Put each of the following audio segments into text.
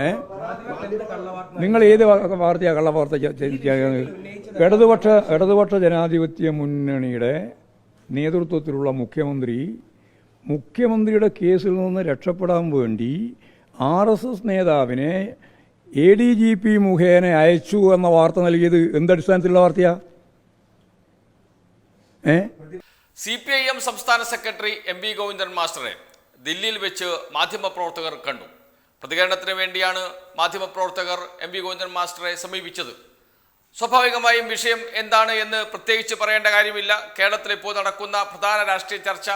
ഏ? നിങ്ങൾ ഏത് വാർത്തയാണ് വാർത്തയാ കള്ള വാർത്ത ചെ- ചെ- ഇടതുപക്ഷ ഇടതുപക്ഷ ജനാധിപത്യ മുന്നണിയുടെ നേതൃത്വത്തിലുള്ള മുഖ്യമന്ത്രി മുഖ്യമന്ത്രിയുടെ കേസിൽ നിന്ന് രക്ഷപ്പെടാൻ വേണ്ടി ആർ എസ് എസ് നേതാവിനെ എ ഡി ജി പി മുഖേന അയച്ചു എന്ന വാർത്ത നൽകിയത് എന്തടിസ്ഥാനത്തിലുള്ള വാർത്തയാ? ഏ? സി പി ഐ എം സംസ്ഥാന സെക്രട്ടറി എം വി ഗോവിന്ദൻ മാസ്റ്ററെ ദില്ലിയിൽ വെച്ച് മാധ്യമപ്രവർത്തകർ കണ്ടു. പ്രതികരണത്തിന് വേണ്ടിയാണ് മാധ്യമപ്രവർത്തകർ എം വി ഗോവിന്ദൻ മാസ്റ്ററെ സമീപിച്ചത്. സ്വാഭാവികമായും വിഷയം എന്താണ് എന്ന് പ്രത്യേകിച്ച് പറയേണ്ട കാര്യമില്ല. കേരളത്തിൽ ഇപ്പോൾ നടക്കുന്ന പ്രധാന രാഷ്ട്രീയ ചർച്ച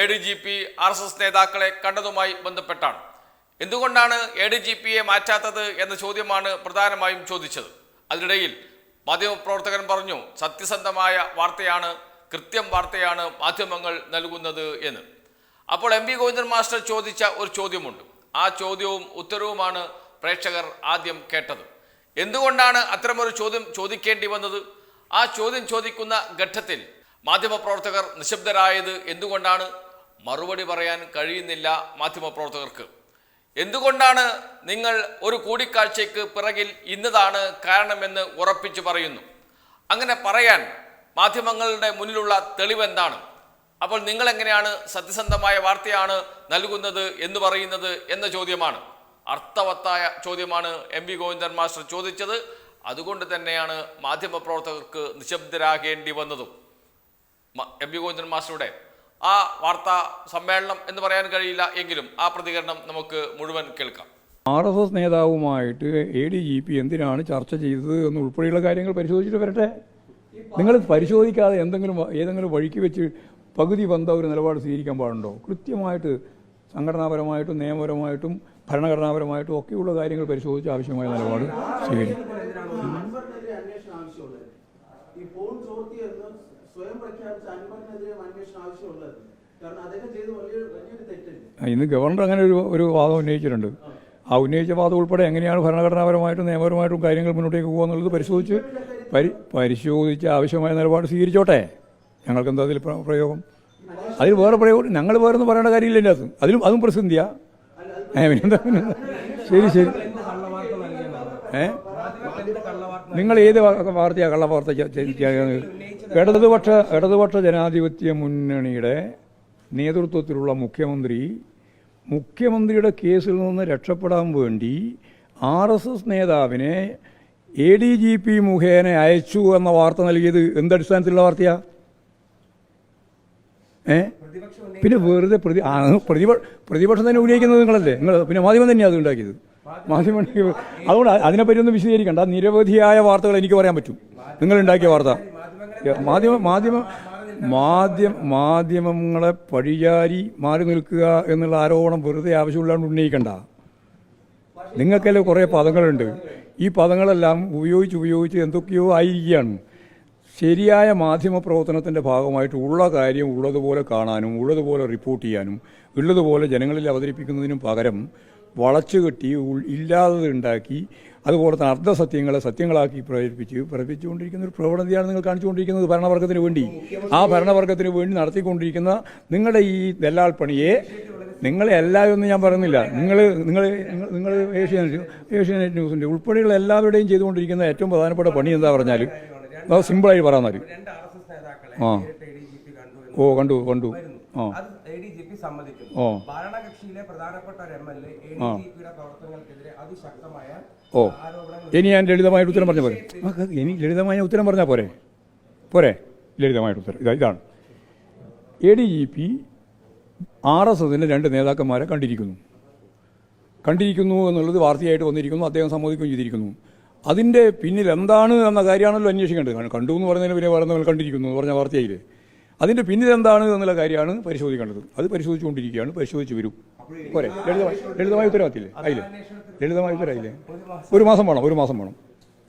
A D G P R S S നേതാക്കളെ കണ്ടതുമായി ബന്ധപ്പെട്ടാണ്. എന്തുകൊണ്ടാണ് എ ഡി ജി പിയെ മാറ്റാത്തത് എന്ന ചോദ്യമാണ് പ്രധാനമായും ചോദിച്ചത്. അതിനിടയിൽ മാധ്യമപ്രവർത്തകൻ പറഞ്ഞു സത്യസന്ധമായ വാർത്തയാണ് കൃത്യം വാർത്തയാണ് മാധ്യമങ്ങൾ നൽകുന്നത് എന്ന്. അപ്പോൾ എം വി ഗോവിന്ദൻ മാസ്റ്റർ ചോദിച്ച ഒരു ചോദ്യമുണ്ട്. ആ ചോദ്യവും ഉത്തരവുമാണ് പ്രേക്ഷകർ ആദ്യം കേട്ടത്. എന്തുകൊണ്ടാണ് അത്തരമൊരു ചോദ്യം ചോദിക്കേണ്ടി വന്നത്? ആ ചോദ്യം ചോദിക്കുന്ന ഘട്ടത്തിൽ മാധ്യമപ്രവർത്തകർ നിശബ്ദരായത് എന്തുകൊണ്ടാണ്? മറുപടി പറയാൻ കഴിയുന്നില്ല മാധ്യമപ്രവർത്തകർക്ക്. എന്തുകൊണ്ടാണ് നിങ്ങൾ ഒരു കൂടിക്കാഴ്ചയ്ക്ക് പിറകിൽ ഇന്നതാണ് കാരണമെന്ന് ഉറപ്പിച്ചു പറയുന്നു? അങ്ങനെ പറയാൻ മാധ്യമങ്ങളുടെ മുന്നിലുള്ള തെളിവെന്താണ്? അപ്പോൾ നിങ്ങൾ എങ്ങനെയാണ് സത്യസന്ധമായ വാർത്തയാണ് നൽകുന്നത് എന്ന് പറയുന്നത് എന്ന ചോദ്യമാണ്. അർത്ഥവത്തായ ചോദ്യമാണ് എം വി ഗോവിന്ദൻ മാസ്റ്റർ ചോദിച്ചത്. അതുകൊണ്ട് തന്നെയാണ് മാധ്യമപ്രവർത്തകർക്ക് നിശബ്ദരാകേണ്ടി വന്നതും. എം വി ഗോവിന്ദൻ മാസ്റ്ററുടെ ആ വാർത്താ സമ്മേളനം എന്ന് പറയാൻ കഴിയില്ല എങ്കിലും ആ പ്രതികരണം നമുക്ക് മുഴുവൻ കേൾക്കാം. ആർ എസ് എസ് നേതാവുമായിട്ട് എ ഡി ജി പി എന്തിനാണ് ചർച്ച ചെയ്തത് എന്ന് ഉൾപ്പെടെയുള്ള കാര്യങ്ങൾ പരിശോധിച്ചിട്ട് വരട്ടെ. നിങ്ങൾ പരിശോധിക്കാതെ എന്തെങ്കിലും ഏതെങ്കിലും വഴിക്ക് വെച്ച് പകുതി വന്ന ഒരു നിലപാട് സ്വീകരിക്കാൻ പാടുണ്ടോ? കൃത്യമായിട്ട് സംഘടനാപരമായിട്ടും നിയമപരമായിട്ടും ഭരണഘടനാപരമായിട്ടും ഒക്കെയുള്ള കാര്യങ്ങൾ പരിശോധിച്ച് ആവശ്യമായ നിലപാട് സ്വീകരിക്കും. ഇന്ന് ഗവർണർ അങ്ങനെ ഒരു ഒരു വാദം ഉന്നയിച്ചിട്ടുണ്ട്. ആ ഉന്നയിച്ച വാദം ഉൾപ്പെടെ എങ്ങനെയാണ് ഭരണഘടനാപരമായിട്ടും നിയമപരമായിട്ടും കാര്യങ്ങൾ മുന്നോട്ടേക്ക് പോകുക എന്നുള്ളത് പരിശോധിച്ച് പരി പരിശോധിച്ച് ആവശ്യമായ നിലപാട് സ്വീകരിച്ചോട്ടെ? ഞങ്ങൾക്ക് എന്താ അതിൽ പ്രയോഗം? അതിൽ വേറെ പ്രയോഗം ഞങ്ങൾ വേറെ പറയേണ്ട കാര്യമില്ല എന്റെ അത് അതിലും അതും പ്രസിദ്ധിയാണ് ശരി ശരി. ഏ? നിങ്ങൾ ഏത് വാർത്തയാണ് വാർത്തയാ കള്ള വാർത്ത ചെ- ചെ- ചെയ്യുന്നത്? ഇടതുപക്ഷ ഇടതുപക്ഷ ജനാധിപത്യ മുന്നണിയുടെ നേതൃത്വത്തിലുള്ള മുഖ്യമന്ത്രി മുഖ്യമന്ത്രിയുടെ കേസിൽ നിന്ന് രക്ഷപ്പെടാൻ വേണ്ടി ആർ എസ് എസ് നേതാവിനെ എ ഡി ജി പി മുഖേന അയച്ചു എന്ന വാർത്ത നൽകിയത് എന്തടിസ്ഥാനത്തിലുള്ള വാർത്തയാ? ഏ? പിന്നെ വെറുതെ പ്രതി ആ, പ്രതിപ- പ്രതിപക്ഷം തന്നെ ഉന്നയിക്കുന്നത് നിങ്ങളല്ലേ? നിങ്ങൾ പിന്നെ മാധ്യമം തന്നെയാണ് അത് ഉണ്ടാക്കിയത്. മാധ്യമം അതുകൊണ്ട് അതിനെപ്പറ്റി ഒന്നും വിശദീകരിക്കണ്ട. നിരവധിയായ വാർത്തകൾ എനിക്ക് പറയാൻ പറ്റും. നിങ്ങൾ ഉണ്ടാക്കിയ വാർത്ത. മാധ്യമ മാധ്യമ മാധ്യമ മാധ്യമങ്ങളെ പഴിചാരി മാറി നിൽക്കുക എന്നുള്ള ആരോപണം വെറുതെ ആവശ്യമില്ലാണ്ട് ഉന്നയിക്കണ്ട. നിങ്ങൾക്കെല്ലാം കുറേ പദങ്ങളുണ്ട്. ഈ പദങ്ങളെല്ലാം ഉപയോഗിച്ച് ഉപയോഗിച്ച് എന്തൊക്കെയോ ആയിരിക്കുകയാണ്. ശരിയായ മാധ്യമ പ്രവർത്തനത്തിന്റെ ഭാഗമായിട്ട് ഉള്ള കാര്യം ഉള്ളതുപോലെ കാണാനും ഉള്ളതുപോലെ റിപ്പോർട്ട് ചെയ്യാനും ഉള്ളതുപോലെ ജനങ്ങളിൽ അവതരിപ്പിക്കുന്നതിനും പകരം വളച്ചുകെട്ടി ഉൾ- ഇല്ലാതെ ഉണ്ടാക്കി അതുപോലെ തന്നെ അർദ്ധസത്യങ്ങളെ സത്യങ്ങളാക്കി പ്രചരിപ്പിച്ച് പ്രചരിപ്പിച്ചുകൊണ്ടിരിക്കുന്ന ഒരു പ്രവണതയാണ് നിങ്ങൾ കാണിച്ചുകൊണ്ടിരിക്കുന്നത് ഭരണവർഗത്തിന് വേണ്ടി. ആ ഭരണവർഗത്തിന് വേണ്ടി നടത്തിക്കൊണ്ടിരിക്കുന്ന നിങ്ങളുടെ ഈ ദല്ലാൾ പണിയെ നിങ്ങളെ എല്ലാവരും ഞാൻ പറയുന്നില്ല. നിങ്ങൾ നിങ്ങൾ നിങ്ങൾ ഏഷ്യാനെറ്റ് ഏഷ്യാനെറ്റ് ന്യൂസിന്റെ ഉൾപ്പെടെയുള്ള എല്ലാവരുടെയും ചെയ്തുകൊണ്ടിരിക്കുന്ന ഏറ്റവും പ്രധാനപ്പെട്ട പണി എന്താ പറഞ്ഞാൽ അത് സിമ്പിളായി പറയാൻ മതി. ആ. ഓ കണ്ടു കണ്ടു. ആ. ഓ. അതിശക്തമായ ഓ. ഇനി ഞാൻ ലളിതമായിട്ട് ഉത്തരം പറഞ്ഞാൽ പോരെ? ആ, ഇനി ലളിതമായ ഉത്തരം പറഞ്ഞാൽ പോരെ? പോരെ? ലളിതമായിട്ട് ഉത്തരം. ഇതാ ഇതാണ്. A D G P R S എസിന്റെ രണ്ട് നേതാക്കന്മാരെ കണ്ടിരിക്കുന്നു. കണ്ടിരിക്കുന്നു എന്നുള്ളത് വാർത്തയായിട്ട് വന്നിരിക്കുന്നു അദ്ദേഹം സമ്മതിക്കുകയും ചെയ്തിരിക്കുന്നു. അതിന്റെ പിന്നിൽ എന്താണ് എന്ന കാര്യമാണല്ലോ അന്വേഷിക്കേണ്ടത്. കണ്ടു എന്ന് പറഞ്ഞതിന് പിന്നെ പറയുന്നവർ കണ്ടിരിക്കുന്നു എന്ന് പറഞ്ഞ വാർത്തയിൽ അതിന്റെ പിന്നിൽ എന്താണ് എന്നുള്ള കാര്യമാണ് പരിശോധിക്കേണ്ടത്. അത് പരിശോധിച്ചുകൊണ്ടിരിക്കുകയാണ്. പരിശോധിച്ച് വരും. പോരെ. ലളിതമായി ലളിതമായ ഉത്തരവാദിത്തില്ലേ ആയില്ലേ? ലളിതമായ ഉത്തരവായില്ലേ ഒരു മാസം വേണം ഒരു മാസം വേണം.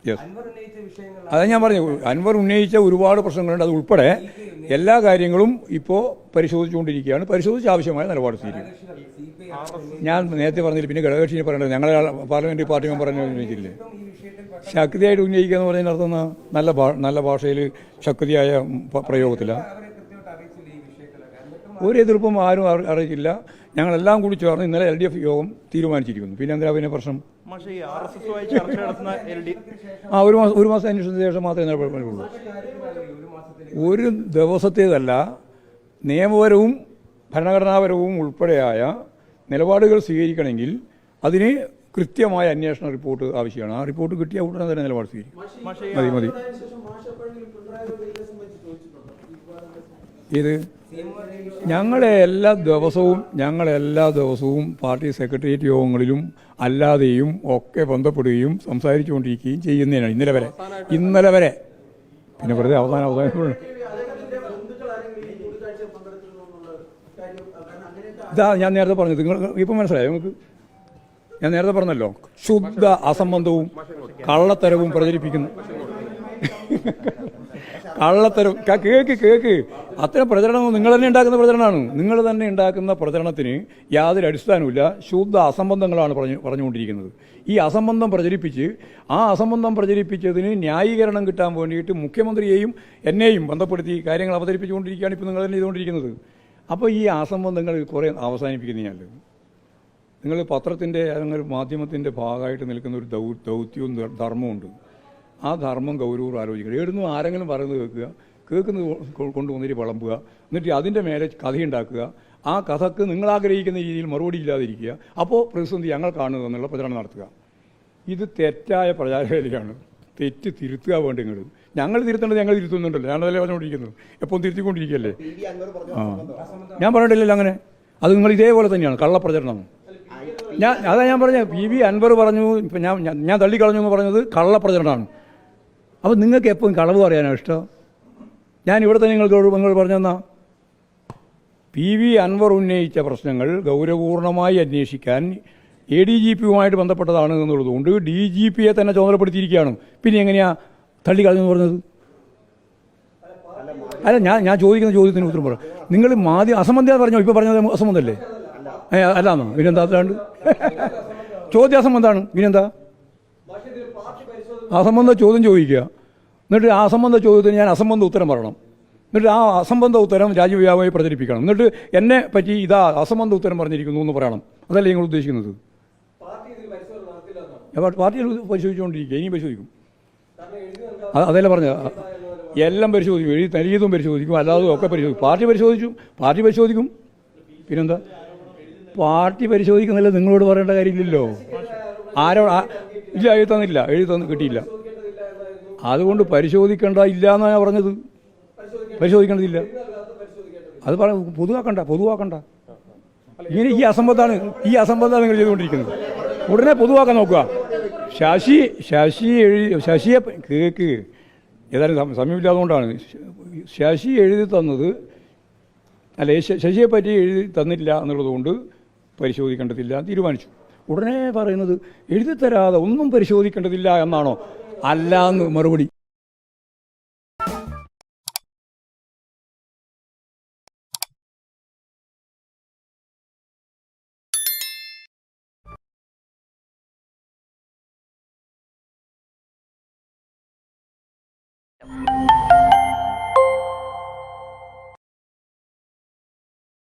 യെസ് അതാ ഞാൻ പറഞ്ഞു അൻവർ ഉന്നയിച്ച ഒരുപാട് പ്രശ്നങ്ങളുണ്ട്. അത് ഉൾപ്പെടെ എല്ലാ കാര്യങ്ങളും ഇപ്പോൾ പരിശോധിച്ചുകൊണ്ടിരിക്കുകയാണ്. പരിശോധിച്ച് ആവശ്യമായ നിലപാട് സ്വീകരിക്കും ഞാൻ നേരത്തെ പറഞ്ഞില്ല. പിന്നെ ഘടകകക്ഷിനെ പറയേണ്ടത് ഞങ്ങളെ പാർലമെന്ററി പാർട്ടി മെമ്പർ ഉന്നയിച്ചില്ലേ? ശക്തിയായിട്ട് ഉന്നയിക്കുക എന്ന് പറയുന്ന അർത്ഥം നല്ല നല്ല ഭാഷയിൽ ശക്തിയായ പ്രയോഗത്തിലാണ് ഒരു എതിർപ്പും ആരും അറിയില്ല ഞങ്ങളെല്ലാം കൂടി ചേർന്ന് ഇന്നലെ എൽ ഡി എഫ് യോഗം തീരുമാനിച്ചിരിക്കുന്നു. പിന്നെ എന്തിനാ പിന്നെ പ്രശ്നം? ആ ഒരു മാസം ഒരു മാസം അന്വേഷണത്തിന് ശേഷം മാത്രമേ നിലപാടുള്ളൂ ഒരു ദിവസത്തേതല്ല നിയമപരവും ഭരണഘടനാപരവും ഉൾപ്പെടെയായ നിലപാടുകൾ സ്വീകരിക്കണമെങ്കിൽ അതിന് കൃത്യമായ അന്വേഷണ റിപ്പോർട്ട് ആവശ്യമാണ്. ആ റിപ്പോർട്ട് കിട്ടിയ ഉടനെ തന്നെ നിലപാട് സ്വീകരിക്കും. മതി മതി? ഇത് ഞങ്ങളെ എല്ലാ ദിവസവും ഞങ്ങളെല്ലാ ദിവസവും പാർട്ടി സെക്രട്ടേറിയറ്റ് യോഗങ്ങളിലും അല്ലാതെയും ഒക്കെ ബന്ധപ്പെടുകയും സംസാരിച്ചുകൊണ്ടിരിക്കുകയും ചെയ്യുന്നതിനാണ് ഇന്നലെ വരെ. ഇന്നലെ വരെ. പിന്നെ വെറുതെ അവസാനം അവസാനം ഇതാ ഞാൻ നേരത്തെ പറഞ്ഞത്. നിങ്ങൾ ഇപ്പം മനസ്സിലായോ? നിങ്ങൾക്ക് ഞാൻ നേരത്തെ പറഞ്ഞല്ലോ ശുദ്ധ അസംബന്ധവും കള്ളത്തരവും പ്രചരിപ്പിക്കുന്നു. കള്ളത്തരം കേക്ക് കേക്ക്. അത്തരം പ്രചരണം നിങ്ങൾ തന്നെ ഉണ്ടാക്കുന്ന പ്രചരണമാണ്. നിങ്ങൾ തന്നെ ഉണ്ടാക്കുന്ന പ്രചരണത്തിന് യാതൊരു അടിസ്ഥാനവുമില്ല. ശുദ്ധ അസംബന്ധങ്ങളാണ് പറഞ്ഞു പറഞ്ഞുകൊണ്ടിരിക്കുന്നത്. ഈ അസംബന്ധം പ്രചരിപ്പിച്ച് ആ അസംബന്ധം പ്രചരിപ്പിച്ചതിന് ന്യായീകരണം കിട്ടാൻ വേണ്ടിയിട്ട് മുഖ്യമന്ത്രിയെയും എന്നെയും ബന്ധപ്പെടുത്തി കാര്യങ്ങൾ അവതരിപ്പിച്ചുകൊണ്ടിരിക്കുകയാണ് ഇപ്പോൾ നിങ്ങൾ തന്നെ ചെയ്തുകൊണ്ടിരിക്കുന്നത്. അപ്പോൾ ഈ അസംബന്ധങ്ങൾ കുറേ അവസാനിപ്പിക്കുന്നതിനാൽ നിങ്ങൾ പത്രത്തിന്റെ അല്ലെങ്കിൽ മാധ്യമത്തിന്റെ ഭാഗമായിട്ട് നിൽക്കുന്ന ഒരു ദൗ ദൗത്യവും ധർമ്മമുണ്ട് ആ ധർമ്മം ഗൗരവം ആലോചിക്കുക എവിടുന്ന് ആരെങ്കിലും പറയുന്നത് കേൾക്കുക കേൾക്കുന്നത് കൊണ്ടുവന്നിട്ട് വിളമ്പുക എന്നിട്ട് അതിന്റെ മേലെ കഥയുണ്ടാക്കുക. ആ കഥക്ക് നിങ്ങൾ ആഗ്രഹിക്കുന്ന രീതിയിൽ മറുപടി ഇല്ലാതിരിക്കുക. അപ്പോൾ പ്രതിസന്ധി ഞങ്ങൾ കാണുക എന്നുള്ള പ്രചരണം നടത്തുക. ഇത് തെറ്റായ പ്രചാരവേദിയാണ്. തെറ്റ് തിരുത്തുക വേണ്ടി നിങ്ങൾ? ഞങ്ങൾ തിരുത്തേണ്ടത് ഞങ്ങൾ തിരുത്തുന്നുണ്ടല്ലോ. ഞാനതല്ലേ പറഞ്ഞുകൊണ്ടിരിക്കുന്നത്? എപ്പോഴും തിരുത്തിക്കൊണ്ടിരിക്കുകയല്ലേ? ആ. ഞാൻ പറഞ്ഞിട്ടില്ലല്ലോ അങ്ങനെ. അത് നിങ്ങൾ ഇതേപോലെ തന്നെയാണ്. കള്ളപ്രചരണം. ഞാൻ അതാ ഞാൻ പറഞ്ഞ പി വി അൻവർ പറഞ്ഞു ഇപ്പം ഞാൻ ഞാൻ- തള്ളിക്കളഞ്ഞു എന്ന് പറഞ്ഞത് കള്ളപ്രചരണമാണ് അപ്പോൾ നിങ്ങൾക്ക് എപ്പോഴും കളവ് പറയാനാണ് ഇഷ്ടം? ഞാൻ ഇവിടെ തന്നെ നിങ്ങൾക്ക് നിങ്ങൾ പറഞ്ഞെന്നാ? പി വി അൻവർ ഉന്നയിച്ച പ്രശ്നങ്ങൾ ഗൗരവപൂർണമായി അന്വേഷിക്കാൻ എ ഡി ജി പിയുമായിട്ട് ബന്ധപ്പെട്ടതാണ് എന്നുള്ളതുകൊണ്ട് ഡി ജി പിയെ തന്നെ ചുമതലപ്പെടുത്തിയിരിക്കുകയാണ്. പിന്നെ എങ്ങനെയാ തള്ളിക്കളഞ്ഞു എന്ന് പറഞ്ഞത്? അല്ല ഞാൻ ഞാൻ ചോദിക്കുന്ന ചോദ്യത്തിന് ഉത്തരം പറ. നിങ്ങൾ മാധ്യമ അസംബന്ധ പറഞ്ഞോ? ഇപ്പോൾ പറഞ്ഞത് അസംബന്ധമല്ലേ അല്ലാന്നോ? പിന്നെന്താ അതാണ്ട്? ചോദ്യം അസംബന്ധമാണ്. പിന്നെന്താ അസംബന്ധ ചോദ്യം ചോദിക്കുക. എന്നിട്ട് ആ അസംബന്ധ ചോദ്യത്തിന് ഞാൻ അസംബന്ധ ഉത്തരം പറയണം. എന്നിട്ട് ആ അസംബന്ധ ഉത്തരം രാജ്യവ്യാപകമായി പ്രചരിപ്പിക്കണം. എന്നിട്ട് എന്നെ പറ്റി ഇതാ അസംബന്ധ ഉത്തരം പറഞ്ഞിരിക്കുന്നു എന്ന് പറയണം. അതല്ലേ നിങ്ങൾ ഉദ്ദേശിക്കുന്നത്? പാർട്ടി പരിശോധിച്ചുകൊണ്ടിരിക്കുക. ഇനിയും പരിശോധിക്കും. അതല്ലേ പറഞ്ഞ? എല്ലാം പരിശോധിക്കും. എഴുതി നൽകിയതും പരിശോധിക്കും. അല്ലാതെ ഒക്കെ പരിശോധിക്കും. പാർട്ടി പരിശോധിച്ചു. പാർട്ടി പരിശോധിക്കും. പിന്നെന്താ? പാർട്ടി പരിശോധിക്കുന്നില്ല നിങ്ങളോട് പറയേണ്ട കാര്യമില്ലല്ലോ. ആരോ ഇല്ല എഴുതി തന്നില്ല എഴുതി തന്നു കിട്ടിയില്ല. അതുകൊണ്ട് പരിശോധിക്കേണ്ട ഇല്ല എന്നാണ് ഞാൻ പറഞ്ഞത്. പരിശോധിക്കേണ്ടതില്ല. അത് പറ പൊതുവാക്കണ്ട പൊതുവാക്കണ്ട. ഇങ്ങനെ ഈ അസംബന്ധമാണ് ഈ അസംബന്ധമാണ് നിങ്ങൾ ചെയ്തുകൊണ്ടിരിക്കുന്നത്. ഉടനെ പൊതുവാക്കാൻ നോക്കുക. ശശി ശശി എഴുതി ശശിയെ കേക്ക് ഏതായാലും സം- സമയമില്ലാത്തതുകൊണ്ടാണ്. ശശി എഴുതി തന്നത് അല്ല ശശിയെ പറ്റി എഴുതി തന്നില്ല എന്നുള്ളതുകൊണ്ട് പരിശോധിക്കേണ്ടതില്ല തീരുമാനിച്ചു. ഉടനെ പറയുന്നത് എഴുതി തരാതെ ഒന്നും പരിശോധിക്കേണ്ടതില്ല എന്നാണോ? അല്ല എന്ന് മറുപടി.